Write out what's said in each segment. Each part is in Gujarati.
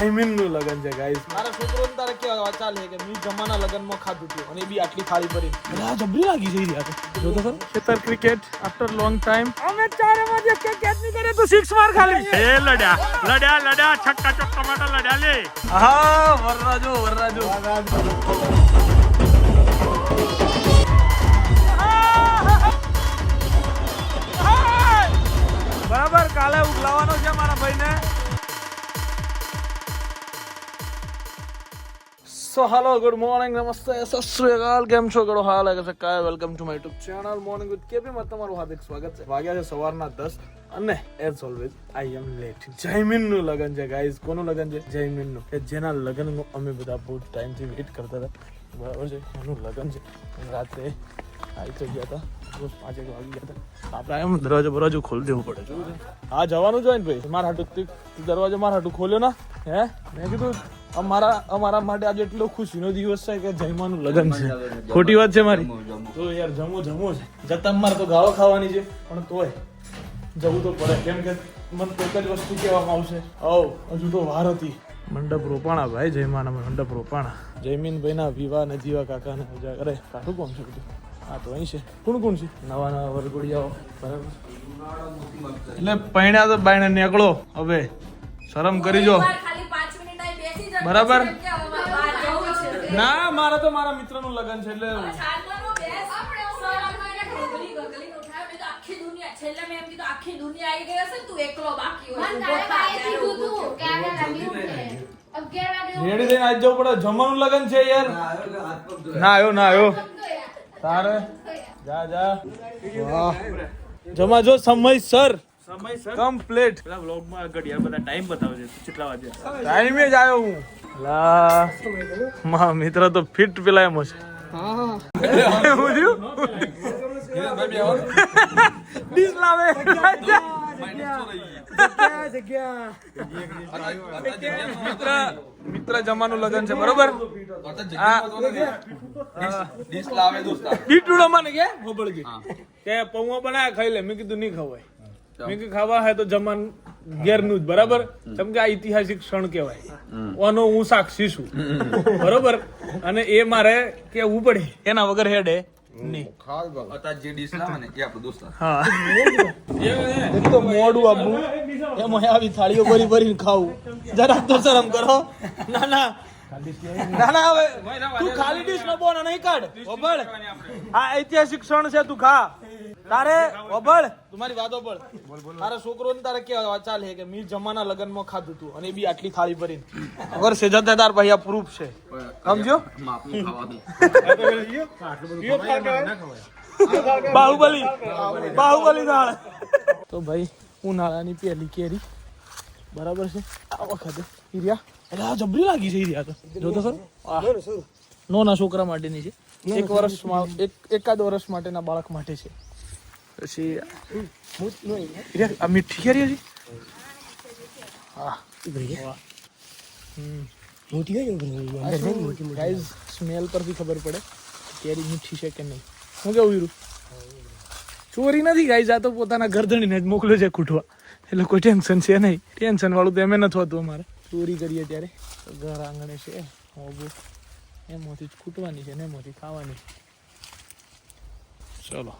જયમીનનું લગન છે ગાઈસ મારા છોકરો તારે કેવા ચાલે કે મી જમાના લગનમાં ખાધું હતું અને એ બી આટલી થાળી ભરી આ જબરી લાગી જઈ રહ્યા જો તો સર ખેતર ક્રિકેટ આફ્ટર લોંગ ટાઈમ અમે ચારે માં જે કે કેચની કરે તો સિક્સ માર ખાલી. એ લડ્યા લડ્યા લડ્યા છક્કા ચોક્કા માટે લડ્યા લે. હા વરરાજો વરરાજો. બરાબર કાલે ઉગલાવાનો છે મારા ભાઈને. સો હાલો ગુડ મોર્નિંગ નમસ્તે સત શ્રી અકાલ કેમ છો કરો હાલ લાગે છે કાય welcome to my YouTube channel morning with K P માં તમારું હાર્દિક સ્વાગત છે વાગ્યા છે સવારના દસ અને as always I am late જયમીનનું લગન છે ગાઈઝ કોનું લગન છે જયમીનનું કે જેના લગનનું અમે બધા બહુ ટાઈમથી વેઇટ કરતા હતા બરાબર છે એનું લગન છે રાત્રે આવી થઈ ગયા હતા રોજ પાંચ વાગી આપણે એમ દરવાજો બરવાજો ખોલી દેવું પડે હા જવાનું જોઈએ ને ભાઈ મારા હાટું દરવાજો મારા હાટું ખોલ્યો ના હે? મેં કીધું અમારા અમારા માટે આજે એટલો ખુશીનો દિવસ છે કે જયમાનું લગન છે. ખોટી વાત છે મારી. તો યાર જમો જમો છે. જતા મારે તો ગાળો ખાવાની છે પણ તોય જવું તો પડે. કેમ કે મને તો એક જ વસ્તુ કહેવામાં આવશે. ઓ હજુ તો વાર હતી. મંડપ રોપાણા ભાઈ જયમાના મંડપ રોપાણા. જયમીનભાઈના વિવાહ ને જીવા કાકાને મજા કરે. કાઠું કોણ છે બધું? હા તો અહીં છે. કોણ કોણ છે? નવા નવા વરઘોડિયાઓ. બરાબર. એટલે પૈણા તો બાયણે નીકળો. હવે શરમ કરી જો. બરાબર. ના મારે તો મારા મિત્રનું લગ્ન છે એટલે આખી દુનિયા છેલ્લે મેં એમ કીધું આખી દુનિયા આવી ગઈ હશે તું એકલો બાકી હોય. રેડી થઈને આજ જવું પડે? જમવાનું લગન છે યાર? ના આવ્યો ના આવ્યો તારે? જા જા. વાહ. જમા જો સમય સર. કમ્પ્લીટ પેલા વ્લોગમાં બધા ટાઈમ બતાવજે કેટલા વાગે? ટાઈમે જ આવ્યો હું. લા મા મિત્ર તો ફિટ પેલા એમ છે મિત્ર મિત્ર જમાનું લગન છે બરોબર? કે ખબર કે? કે પૌવા બનાયા ખાઈ લે. મેં કીધું નહીં ખવાય. મેં ખાવા હે તો જમાન ઘેરનું જ બરાબર? કેમ કે આ ઐતિહાસિક ક્ષણ કહેવાય. આનો હું સાક્ષી છું. બરોબર? અને એ મારે કેવું પડે? એના વગર હેડે. મોડું. આપવું એમાં આવી થાળીઓ ભરી ભરીને ખાવું. જરા તો શરમ કરો. ના ના. ના ના હવે તું ખાલી ડીશ નો બોન નહીં કાઢ. આ ઐતિહાસિક ક્ષણ છે તું ખા. તારે ઓબળ તમારી વાત ઓબળ તારે છોકરો ને તારે કેવા ચાલે કે મી જમાના લગનમાં ખાધું તું અને એ બી આટલી થાળી ભરીને. અગર સેજત હે તાર ભાઈ આ પ્રૂફ છે. સમજો બાહુબલી. બાહુબલી દાળ તો ભાઈ ઉનાળાની પહેલી કેરી. બરાબર છે? આ વખતે હીર્યા. એટલે આ જબરી લાગી છે હીર્યા તો. જો તો ખરો આહ. છોકરા માટેની છે. એક વર્ષ એક એકાદ વર્ષ માટેના બાળક માટે છે. પછી આ મીઠી કેરી હતી હા વાહ. હમ. ગાઈઝ સ્મેલ પરથી ખબર પડે કેરી મીઠી છે કે નહીં. હું કેવું હીરું? ચોરી નથી ગાઈઝ આ તો પોતાના ઘરધણીને જ મોકલ્યો છે ખૂટવા. એટલે કોઈ ટેન્શન છે નહીં. ટેન્શન વાળું તો એમ નથી હોતું અમારે. ચોરી કરીએ ત્યારે. ઘર આંગણે છે હોબુ એમાંથી જ ખૂટવાની છે ને એમાંથી ખાવાની. ચલો.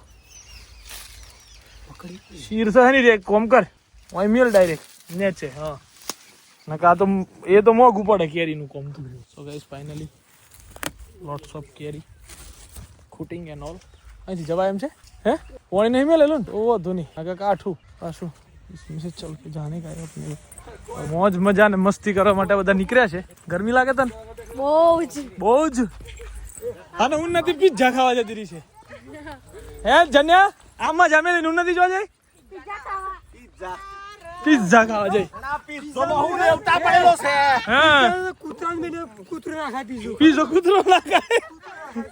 શીર્ષ હે રે કોમ કર. ઓય મેલ ડાયરેક્ટ નેચે હા. નકા તો એ તો મોઘું ઉપડે કેરીનું કોમ તો. So guys finally lots of keri. Cutting and all અહીંથી જવાય એમ છે? હે? પાણી નહીં મેલે ને? ઓ વધુ નહીં. આગળ કાઠું. પાછું મિસે ચલ કે જાને કા આપણે મોજ મજા ને મસ્તી કરવા માટે બધા નીકળ્યા છે. ગરમી લાગે તને? બહુ જ બહુ જ અને ઉન્નતિ પિઝા ખાવા જતી રહી છે. હે જન્યા? આમાં જામે લઈને હું નથી જોવા જાય પિઝા ખાવા જાય હા પીઝો કૂતરો ના ખાય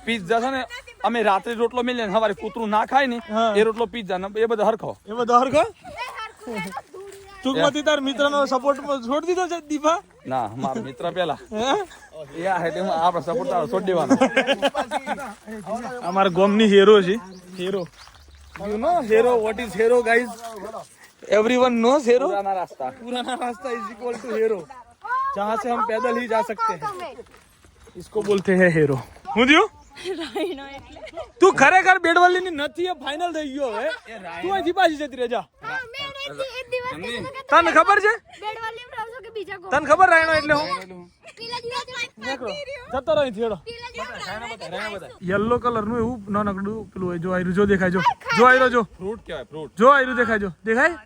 પિઝા. છે ને અમે રાત્રે રોટલો મેલીએ ને સવારે કૂતરું ના ખાય ને એ રોટલો પિઝા ને એ બધો હરખો. એ બધો હરખો? ટૂંકમાંથી તાર મિત્રનો સપોર્ટ છોડી દીધો છે દીપા? ના મારા મિત્ર પેલા. યા એ આ હે તેમાં આપણે સપોર્ટ તારો છોડી દેવાનો. અમારા ગોમની હીરો છે. Hero. You know hero what is hero guys everyone knows hero पुराना रास्ता। पुराना रास्ता इज़ इक्वल टू हेरो जहाँ से हम पैदल ही जा सकते हैं। इसको बोलते हैं हेरो मुझे તું ખરેખર બેડવાલી ની નથી ફાઇનલ થઈ ગયો હવે. તું અહીંથી પાછી જતી રહેજા. તને ખબર છે? તને ખબર રાયણો એટલે હું? જતો રહો યલો કલરનું એવું નાનકડું પેલું હોય જો આયરું જો દેખાય જો. જો આયરો જો. ફ્રૂટ કહેવાય ફ્રૂટ જો આયરું દેખાય જો. દેખાય.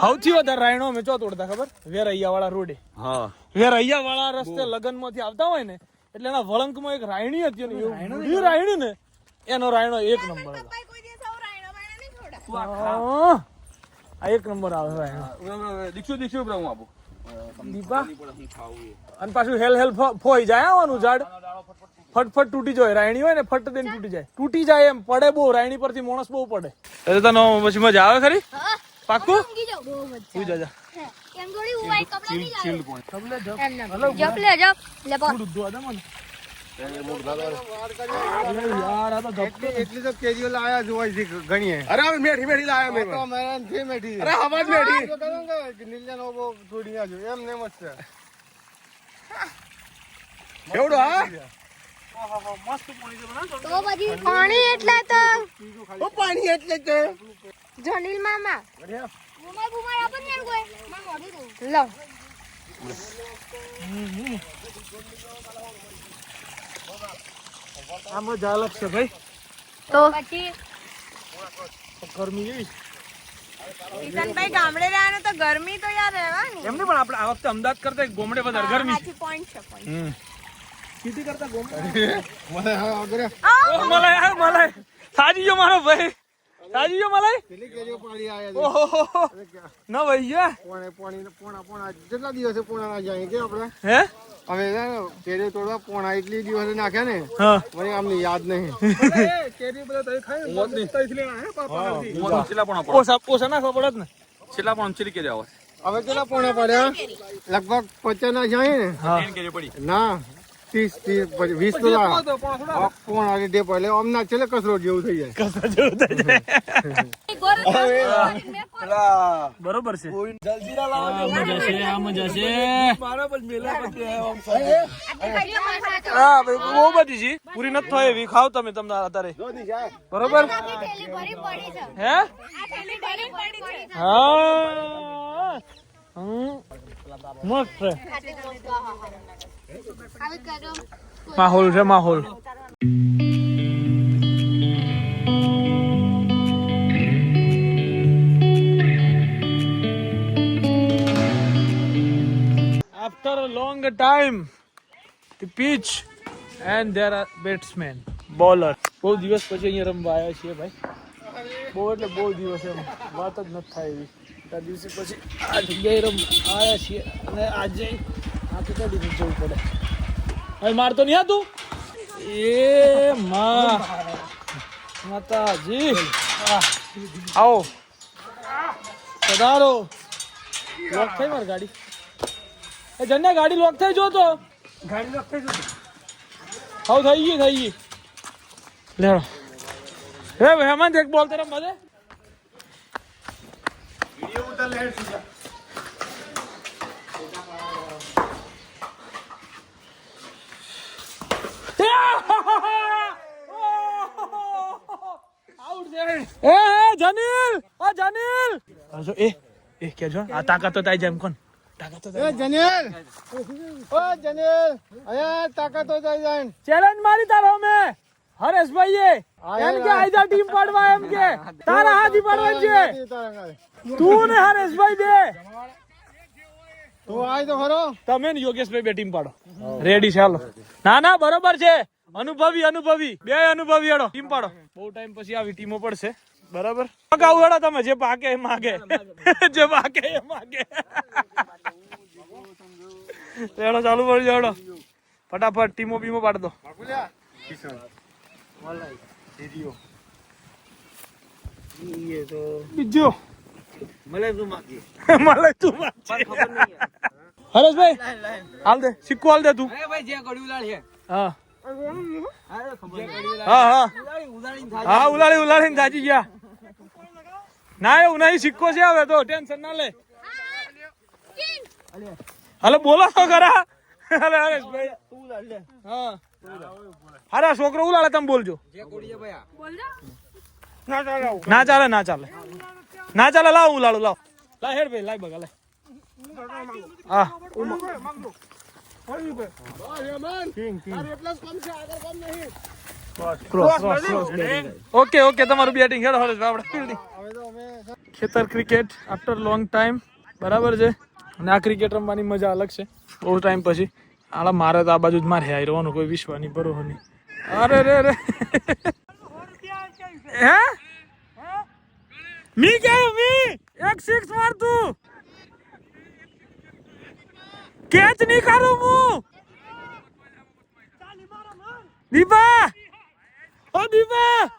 સૌથી વધારે રાયણો અમે ચો તોડતા ખબર? વેરૈયા વાળા રોડે. હા. વેરૈયા વાળા રસ્તે લગનમાંથી આવતા હોય ને એટલે એના વળંકમાં એક રાયણી હતી ને એવું રાયણી ને એનો રાયણો એક નંબર હતો આ એક નંબર આવે રાયણો. દીક્ષુ દીક્ષુ પ્રભુ આપું. દીપા. અને પાછું હેલ હેલ ફોઈ જાય આવવાનું ઝાડ. ફટફટ તૂટી જાય રાયણી હોય ને ફટ દઈને તૂટી જાય. તૂટી જાય એમ પડે બહુ રાયણી પરથી માણસ બહુ પડે. એટલે તને પછી મજા આવે ખરી? પાક્કું? સુઈ જાજા જપ લે જપ. લે બોલ. થોડું ધોવા દે મને. અરે યાર આ તો ધબકો એટલી તો કેરીઓ લાયા જોવાય છે ગણીએ અરે અમે મેઠી મેઠી લાયા મેં. તો અમારા જે મેઠી. અરે હવા જ મેઠી જો કહો કે નીલિયાનો બહુ તોડી નાખ્યો. એમ ને એમ જ છે કેવડો હા તો પછી પાણી એટલે તો પાણી એટલે જ જનીલ મામા. બુમાર બુમાર આપો ને કોઈ. માર મોઢું ધોવું. લો. આમાં ઝાલક છે ભાઈ. તો પછી? ગરમી એવી. કિશનભાઈ ગામડે રહ્યા તો ગરમી તો યાર રહેવાની. એમ નહીં પણ આપણે આ વખતે અમદાવાદ કરતા ગોમડે વધારે ગરમી સાચી point છે point. સિટી કરતા મને હા મલાય હા મલાય સાજી ગયો મારો ભાઈ. સાજી ગયો મલાઈ? પેલી કેજો પાણી આયા. ઓહો ન ભાઈ ગયા? પોણે પોણી પોણા પોણા જેટલા દિવસે પોણા ના જાય કે આપણે? હે? અમે કેરીઓ તોડવા પોણા એટલી દિવસે નાખ્યા ને મને આમને યાદ નહીં. હું છેલ્લા પણ આપો પોસા ઓછા ના પડે જ ને. છેલા પોણા ચીલી કેરી આવે. હવે કેટલા પોણા પડ્યા? લગભગ પચાસ ના જાય ને? કેરી ના. ત્રીસ ત્રીસ વીસ તો લાવા પોણા લીધે પડે આમ ના છેલ્લે કસરો જેવું થઈ જાય. કસા જેવું થઈ જાય. બરોબર છે. આ મજા છે આ મજા છે. હા બહુ બધી છે. પૂરી નથી થાય એવી. ખાવ તમે તમને અત્યારે. બરોબર? થેલી ભરી પડી છે. હે? આ થેલી ભરી પડી છે. હા. હમ. મસ્ત છે હવે કરો માહોલ છે માહોલ After a long time, the pitch and there are batsmen, bowler. બહુ દિવસ પછી અહીંયા રમવા આવ્યા છીએ ભાઈ બહુ એટલે બહુ દિવસ એમ વાત જ નથી થાય એવી આ દિવસે પછી આ જગ્યાએ રમ આવ્યા છીએ. અને આજે આ તો દિવસે જવું પડે. હવે મારતો નહીં હતું? એ મા માતાજી. આવો. પધારો. લોક થઈ મારી ગાડી? એ જન્યા ગાડી લોક થઈ જો તો. ગાડી લોક થઈ જો હાઉ થઈ ગઈ થઈ ગઈ. લેડો હે હેમંત એક બોલ તરફ બધે આઉટ છે એ એ જનીલ! આ જનીલ! આ જો એ એ કે જો આ તાકાત તો તાઈ જેમ કોણ. તાકાત તો જનેલ! ઓ જનેલ! અહીંયા તાકાતો જાય જાય ચેલેન્જ મારી તારો મે હરેશભાઈ એમ કે આઈજા ટીમ પાડવા એમ કે. તારા હાથી પાડવા છે. તું ને હરેશભાઈ બે. તું આય તો ખરો તમે ને યોગેશભાઈ બે ટીમ પાડો. રેડી ચાલો ના ના બરોબર છે. અનુભવી અનુભવી. બે અનુભવી હેડો. ટીમ પાડો. બહુ ટાઈમ પછી આવી ટીમો પડશે. બરાબર? મગાવું હેડો તમે જે પાકે એ માગે. જે પાકે એ માગે. હેડો ચાલુ કરી હેડો. ફટાફટ ટીમો બીમો પાડ દો. બીજો. મળે તું માગી હરેશભાઈ હાલ દે સિક્કો હાલ દે તું. હા. હા હા હા. ઉલાળી ઉલાળીને થાચી ગયા. ના એવું નહીં સિક્કો છે હવે તો ટેન્શન ના લે. હાલો બોલો તો ખરા. અરે હરેશભાઈ. હા. અરે આ છોકરો ઉલાડે તમે બોલજો. ના ચાલે ના ચાલે ના ચાલે. લાવ ઉલાડો લાવ. લા હેડ ભાઈ લાય બગા લાય. હા ઓકે ઓકે તમારું બેટિંગ હેડો હરેશભાઈ આપણે ફિલ્ડિંગ. ખેતર ક્રિકેટ આફ્ટર લોંગ ટાઈમ બરાબર છે? અને આ ક્રિકેટ રમવાની મજા અલગ છે. બહુ ટાઈમ પછી. આલા, મારે તો આ બાજુ જ મારે હાઈ રહેવાનું, કોઈ વિશ્વાની બરોબર નહીં. અરે, રે રે. હે? મી ક્યાં મી? એક સિક્સ માર તું. કેચ નહીં કરું હું. દીપા! ઓ દીપા!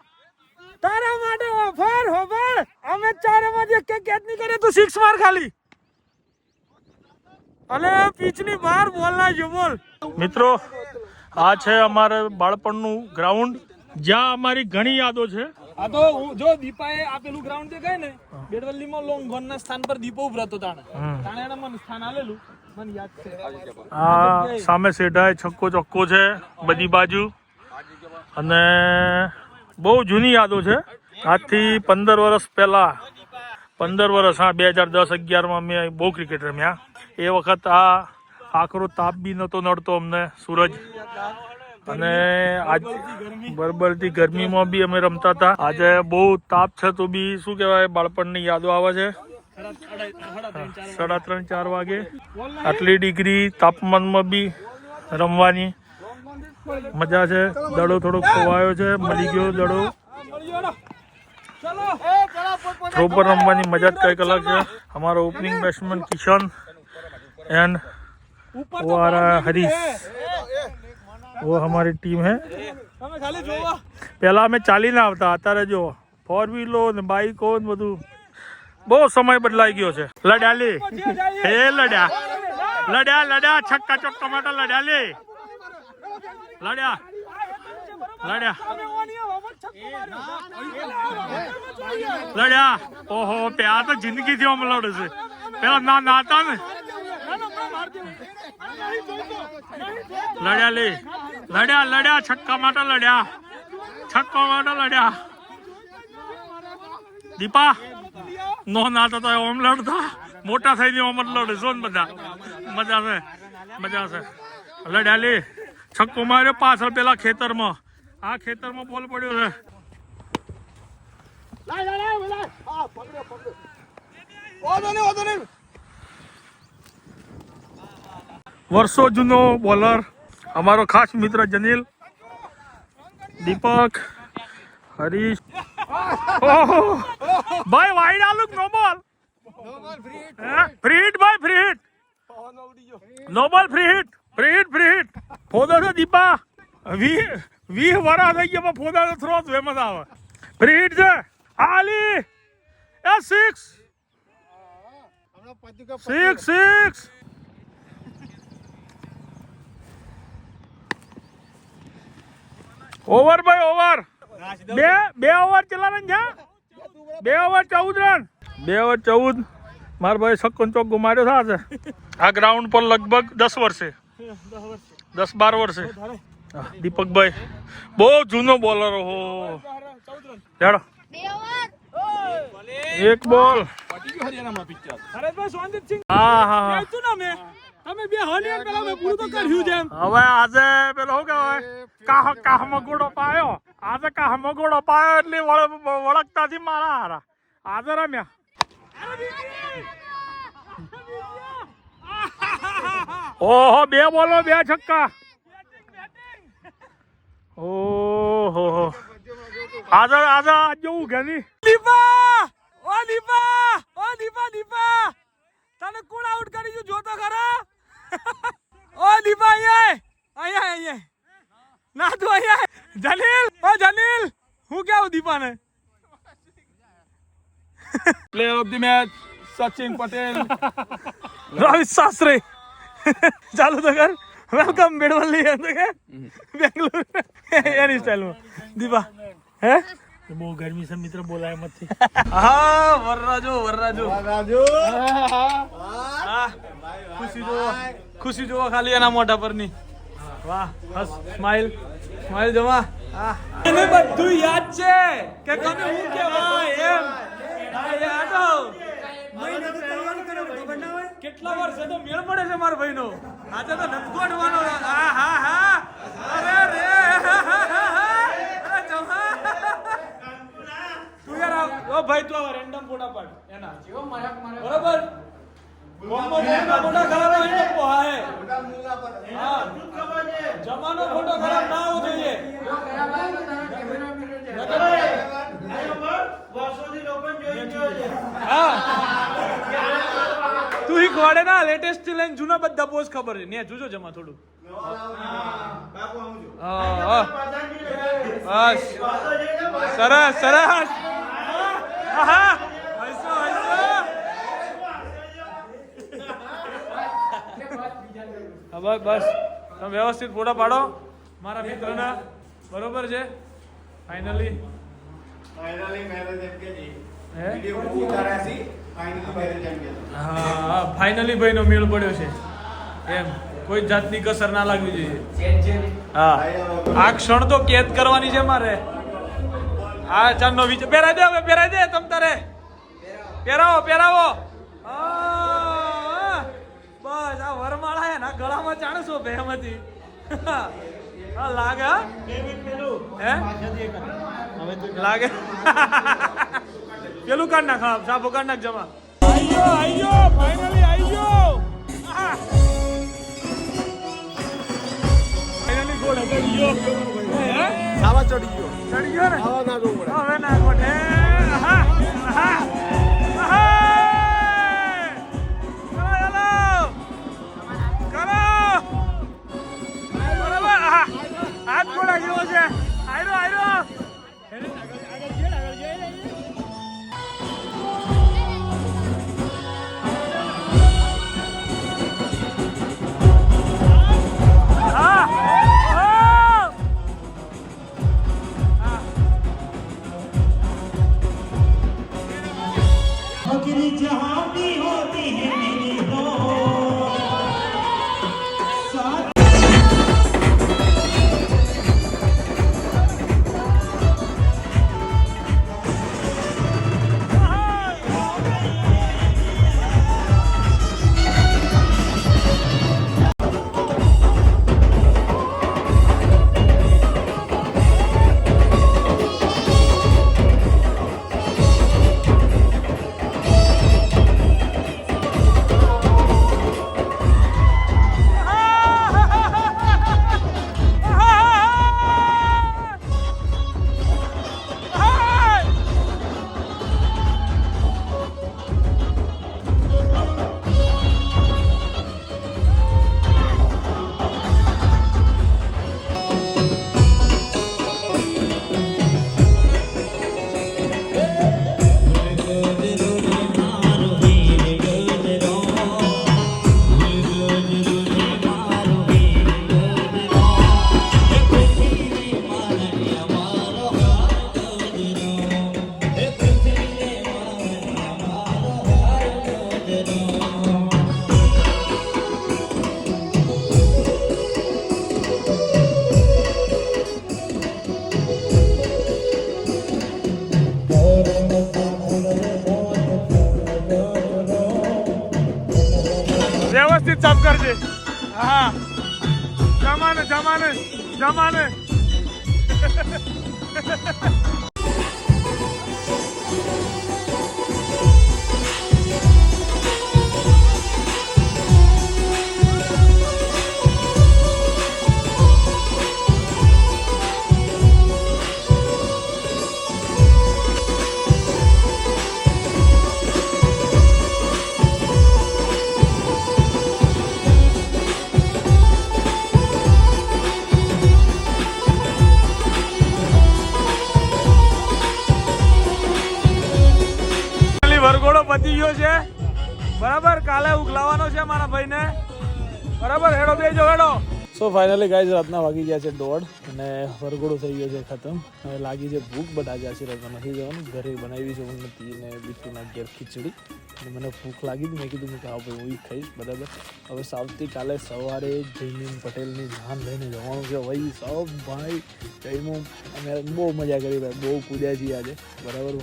તારા માટે ઓફર ઓફર અમે ચારે માંથી એક કેચ નહીં કરે તું સિક્સ માર ખાલી. અને પીચની બહાર બોલના જો બોલ. મિત્રો આ છે અમારે બાળપણનું ગ્રાઉન્ડ જ્યાં અમારી ઘણી યાદો છે. આ તો હું- જો દીપાએ આ પેલું ગ્રાઉન્ડ જે કહે ને બેડવલ્લીમાં લોંગ ગોનના સ્થાન પર દીપો ઉભરો હતો તાણે. તાણે એને મને સ્થાન આલેલું. મને યાદ છે. આ સામે સેઢાય છક્કો ચોક્કો છે બધી બાજુ. અને બહુ જૂની યાદો છે. આજથી પંદર વર્ષ પહેલા પંદર વર્ષ હા બે હજાર દસ અગિયારમાં મેં બહુ ક્રિકેટ રમ્યા. એ વખત આ આકરો તાપ બી નહોતો નડતો અમને સૂરજ. અને આજ બરબરથી ગરમીમાં બી અમે રમતા હતા. આજે બહુ તાપ છે તો બી શું કહેવાય બાળપણની યાદો આવે છે. સાડા ત્રણ ચાર વાગે. આટલી ડિગ્રી તાપમાનમાં બી રમવાની મજા છે. દડો થોડો ખોવાયો છે મળી ગયો દડો. થ્રો પર રમવાની મજા જ કંઈક અલગ છે. અમારો ઓપનિંગ બેટ્સમેન કિશન. એન્ડ वो आ रहा है हरीश वो हमारी टीम है તમે ખાલી જોવા પહેલા અમે ચાલીને આવતા અત્યારે જો ફોર વ્હીલો ને બાઈકો ને બધું બહુ સમય બદલાઈ ગયો છે લડ્યા લે હે લડ્યા લડ્યા લડ્યા છક્કા ચોક્કા માટે લડ્યા લે લડ્યા લડ્યા લડ્યા ઓહો પ્યા તો જિંદગી થી અમે લડે છે પેલા ના નાતા ને લડ્યા લે. લડ્યા લડ્યા, છક્કા માટે લડ્યા. છક્કા માટે લડ્યા. દીપા, નો નાતા તો ઓમ લડતા. મોટા થઈને ઓમ જ લડે. છો ને બધા. મજા છે મજા છે. લડ્યા લે. છક્કો માર્યો પાછળ પેલા ખેતરમાં. આ ખેતરમાં બોલ પડ્યો છે. વર્ષો જૂનો બોલર અમારો ખાસ મિત્ર જનીલ દીપક હરીશ. ભાઈ વાઈડ આલુક નો બોલ ફ્રી હિટ ભાઈ free hit no ball free hit free hit free hit ફોદો છે દીપા. વી વીસ વરા થઈ ગયા પણ ફોદા તો થ્રો જ મજા આવે. ફ્રી હિટ છે. આલી. એ સિક્સ સિક્સ સિક્સ ઓવર ભાઈ ઓવર. બે બે ઓવર ચલાવે છે બે ઓવર ચૌદ રન. બે ઓવર ચૌદ. મારા ભાઈ છક્કો ચોગ્ગો માર્યો છે આ ગ્રાઉન્ડ પર લગભગ દસ વર્ષે. દસ બાર વર્ષે. દીપકભાઈ બહુ જૂનો બોલર હો. ચાલો બે ઓવર એક બોલ હરેશભાઈ સોનદીપ સિંહ હા હા. હા કહેતું ને મેં તમે બે હાલિયા પેલા મેં પૂરું તો કર્યું છે હવે આજે પેલો શું કહેવાય? કાહ કાહ મગોડો પાયો. આજે કાહ મગોડો પાયો એટલે વળ- વળગતાથી મારા હારા. આજે રમ્યા. ઓહો બે બોલો બે છક્કા. ઓહો. આજે આજે આજ જેવું ઘણી દીપા! ઓ દીપા! ઓ દીપા દીપા! તને કોણ આઉટ કરી જોતો ખરા? ઓ દીપા અહીંયા આય. અહીંયા અહીંયા. ના તું અહીંયા. આય. જલીલ ઓ જલીલ. હું કેવું દીપાને? Player of the match Sachin Patel. Rohit Shastri. ચાલુ તો કર. વેલકમ બેડવલ્લી. એમ તો કે. બેંગ્લોર. એની સ્ટાઇલમાં દીપા હે? બહુ ગરમી છે મિત્ર બોલાય મતથી હા વરરાજો વરરાજો. વરરાજો. હા ખુશી જોવો ખુશી જોવા ખાલી એના મોઢા પરની. વાહ હસ સ્માઈલ સ્માઈલ જમા એને બધું યાદ છે કે તમે હું કહેવાય એમ. કેટલા વર્ષે તો મેળ પડે છે મારા ભાઈનો. આજે તો નથી ગોઠવાનો હા હા. હા અરે રે તું યાર. ઓ ભાઈ તું રેન્ડમ ફોટા પાડ. એના. બરોબર? જમાનો ખરાબ ના હોવો જોઈએ. હા. તું ઈ ખોડે ના લેટેસ્ટથી લઈને જૂના બધા પોસ્ટ ખબર છે. ને જોજો જમા થોડું હા હા. બસ. સરસ સરસ. આહા બસ બસ. તમે વ્યવસ્થિત ફોટા પાડો. મારા મિત્રના. બરોબર છે? ફાઇનલી ફાઇનલી મેરેજ એમ કે જી હે? ફાઇનલી ભાઈનો મેળ પડ્યો છે. એમ. કોઈ જાતની કસર ના લાગવી જોઈએ. હા. આ ક્ષણ તો કેદ કરવાની છે મારે. હા ચાંદનો વિચાર પહેરાય દે હવે પહેરાય દે તમ તારે. પહેરાવો પહેરાવો હા, બસ આ વરમાળા ગળામાં જાણે શું ચાણસો ભેમાંથી હા લાગે હા? લાગે? પેલું કાઢ નાખ હા સાફો કાઢ નાખ જમા. આયો આયો ફાઇનલી આયો ફાઇનલી ગોળ હતો. ગયો હે? ચડી ગયો. ચડી ગયો ને? આવા ના વ્યવસ્થિત સાફ કરજે હા જમાને જમાને જમાને વરઘોડો ગયો છે. બરાબર? કાલે ઉગલાવાનો છે મારા ભાઈને. બરાબર? હેડો, બેજો, હેડો. સો ફાઇનલી ગાઈઝ રાતના વાગી ગયા છે દોઢ અને વરઘોડો થઈ ગયો છે ખતમ. હવે લાગી છે ભૂખ બટ આજે આશીર્વાદમાં નથી જવાનું. ઘરે બનાવી છે ઉન્નતિ અને બીટુના ઘેર ખીચડી. અને મને ભૂખ લાગી હતી. મેં કીધું મેં કે હા, ભાઈ હું ખાઈશ. બરાબર? હવે આવતીકાલે સવારે જયમીન પટેલની જાન લઈને જવાનું છે. ભાઈ સૌ ભાઈ, જયમું. અમે બહુ મજા કરી. ભાઈ બહુ કૂદ્યા છીએ આજે. બરાબર?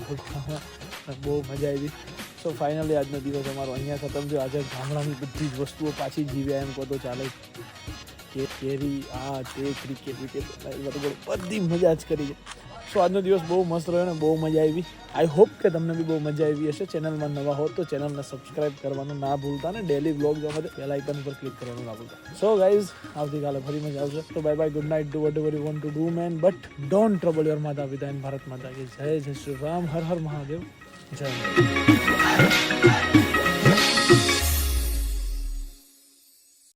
બહુ મજા આવી. સો ફાઇનલી આજનો દિવસ અમારો અહીંયા ખતમ થયો. આજે ગામડાની બધી જ વસ્તુઓ પાછી જીવ્યા એમ કહો તો ચાલે કે કેરી આ તે ક્રિકેટ વિકેટ બધી મજા જ કરી છે. સો આજનો દિવસ બહુ મસ્ત રહ્યો ને, બહુ મજા આવી. આઈ હોપ કે તમને બી બહુ મજા આવી હશે. ચેનલમાં નવા હો તો ચેનલને સબસ્ક્રાઇબ કરવાનું ના ભૂલતા ને ડેલી બ્લોગ જોવા માટે બેલ આઇકન પર ક્લિક કરવાનું ના ભૂલતા. સો ગાઈઝ આવતીકાલે ફરી મજા આવશે. તો bye bye good night to whatever you want to do man but don't trouble your mata pita and Bharat માતા કે. જય જય શ્રી રામ, હર હર મહાદેવ. જય માતા